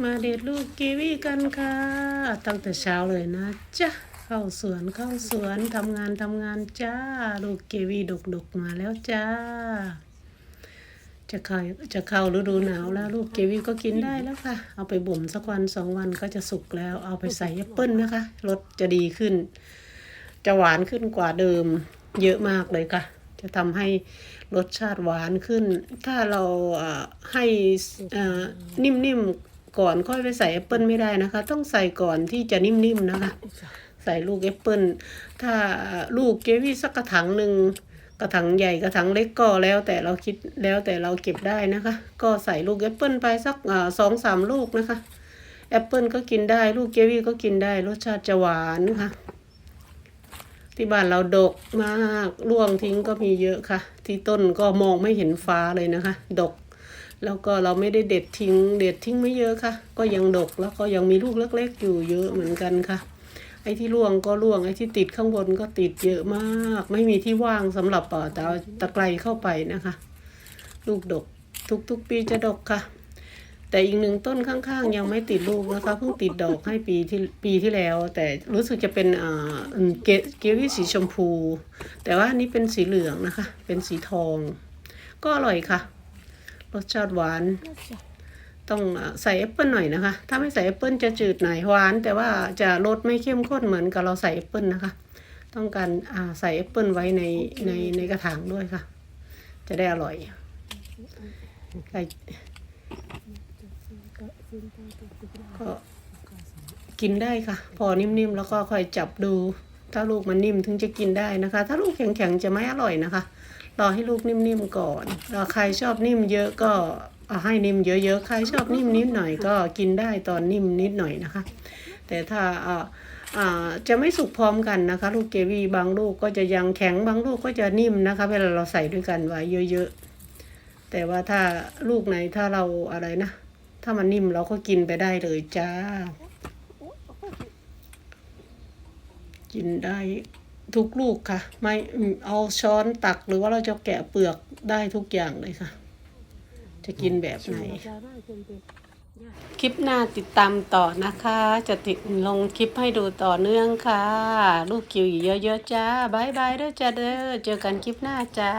มาเด็ดลูกกีวีกันค่ะ ตั้งแต่เช้าเลยนะจ้ะเข้าสวนเข้าสวนทำงานทำงานจ้า ลูกกีวีดกๆมาแล้วจ้า จะเข้าจะเข้าฤดูหนาวแล้ว ลูกเกวีก็กินได้แล้วค่ะ เอาไปบ่มสักวันสองวันก็จะสุกแล้ว เอาไปใส่แอปเปิ้ลนะคะรสจะดีขึ้น จะหวานขึ้นกว่าเดิม เยอะมากเลยค่ะจะทำให้รสชาติหวานขึ้น ถ้าเราให้นิ่มๆ ก่อนค่อยไปใส่แอปเปิ้ลไม่ได้นะคะ ต้องใส่ก่อนที่จะนิ่มๆนะคะ ใส่ลูกแอปเปิ้ลถ้าลูกเกวี่สักกระถางหนึ่งกระถางใหญ่กระถางเล็กก็แล้วแต่เราคิดแล้วแต่เราเก็บได้นะคะ ก็ใส่ลูกแอปเปิ้ลไปสักสองสามลูกนะคะแอปเปิ้ลก็กินได้ลูกเกวี่ก็กินได้รสชาติจะหวานนะคะที่บ้านเราดกมากร่วงทิ้งก็มีเยอะค่ะ ที่ต้นก็มองไม่เห็นฟ้าเลยนะคะ ดก แล้วก็เราไม่ได้เด็ดทิ้ง เด็ดทิ้งไม่เยอะค่ะ ก็ยังดกแล้วก็ยังมีลูกเล็กๆอยู่เยอะเหมือนกันค่ะ ไอ้ที่ร่วงก็ร่วงไอ้ที่ติดข้างบนก็ติดเยอะมาก ไม่มีที่ว่างสำหรับเตะตะไคร้เข้าไปนะคะ ลูกดกทุกๆปีจะดกค่ะ แต่อีกหนึ่งต้นข้างๆ ยังไม่ติดลูกนะคะเพิ่งติดดอกให้ปีที่ปีที่แล้ว แต่รู้สึกจะเป็นอ่าเกเกวี่สีชมพู แต่ว่านนี้เป็นสีเหลืองนะคะ เป็นสีทอง ก็อร่อยค่ะ รสชาติหวาน ต้องอ่าใส่แอปเปิลหน่อยนะคะ ถ้าไม่ใส่แอปเปิลจะจืดหน่อยหวาน แต่ว่าจะรสไม่เข้มข้นเหมือนกับเราใส่แอปเปิลนะคะ ต้องการอ่าใส่แอปเปิลไว้ในในในกระถางด้วยค่ะ จะได้อร่อยใส่ก็กินได้ค่ะ พอนิ่มๆแล้วก็ค่อยจับดู ถ้าลูกมันนิ่มถึงจะกินได้นะคะ ถ้าลูกแข็งๆจะไม่อร่อยนะคะ รอให้ลูกนิ่มๆก่อนแล้วใครชอบนิ่มเยอะก็เอาให้นิ่มเยอะๆ ใครชอบนิ่มนิดหน่อยก็กินได้ตอนนิ่มนิดหน่อยนะคะ แต่ถ้าจะไม่สุกพร้อมกันนะคะ ลูกเกวีบางลูกก็จะยังแข็งบางลูกก็จะนิ่มนะคะ เวลาเราใส่ด้วยกันไว้เยอะๆ แต่ว่าถ้าลูกไหนถ้าเราอะไรนะ ถ้ามันนิ่มเราก็กินไปได้เลยจ้า กินได้ ทุกลูกค่ะ ไม่เอาช้อนตักหรือว่าเราจะแกะเปลือกได้ทุกอย่างเลยค่ะ จะกินแบบไหน คลิปหน้าติดตามต่อนะคะ จะติดลงคลิปให้ดูต่อเนื่องค่ะ ลูกคิวเยอะๆจ้าบายบายเด้อจ้าเด้อเจอกันคลิปหน้าจ้า